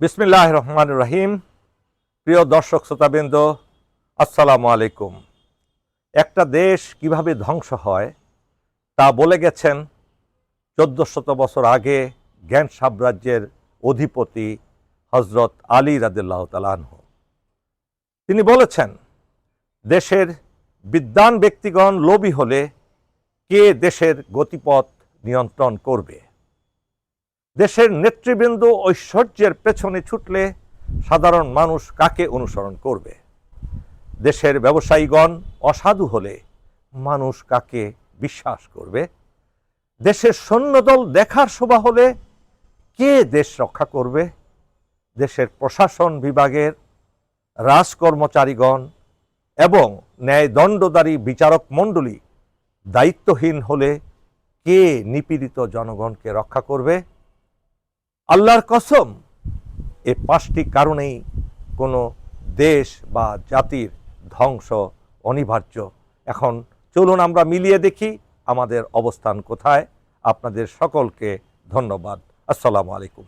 বিসমিল্লাহ রহমান রহিম। প্রিয় দর্শক, শ্রোতাবৃন্দ, আসসালামু আলাইকুম। একটা দেশ কীভাবে ধ্বংস হয়, তা বলে গেছেন চোদ্দ শত বছর আগে জ্ঞান সাম্রাজ্যের অধিপতি হজরত আলী রাদিল্লাহ তালানহ তিনি বলেছেন, দেশের বিদ্বান ব্যক্তিগণ লোভী হলে কে দেশের গতিপথ নিয়ন্ত্রণ করবে? দেশের নেতৃবৃন্দ ঐশ্বর্যের পেছনে ছুটলে সাধারণ মানুষ কাকে অনুসরণ করবে? দেশের ব্যবসায়ীগণ অসাধু হলে মানুষ কাকে বিশ্বাস করবে? দেশের সৈন্যদল দেখার শোভা হলে কে দেশ রক্ষা করবে? দেশের প্রশাসন বিভাগের রাজকর্মচারীগণ এবং ন্যায়দণ্ডদারী বিচারক মণ্ডলী দায়িত্বহীন হলে কে নিপীড়িত জনগণকে রক্ষা করবে? আল্লাহর কসম, এ পাঁচটি কারণেই কোনো দেশ বা জাতির ধ্বংস অনিবার্য। এখন চলুন আমরা মিলিয়ে দেখি আমাদের অবস্থান কোথায়। আপনাদের সকলকে ধন্যবাদ। আসসালামু আলাইকুম।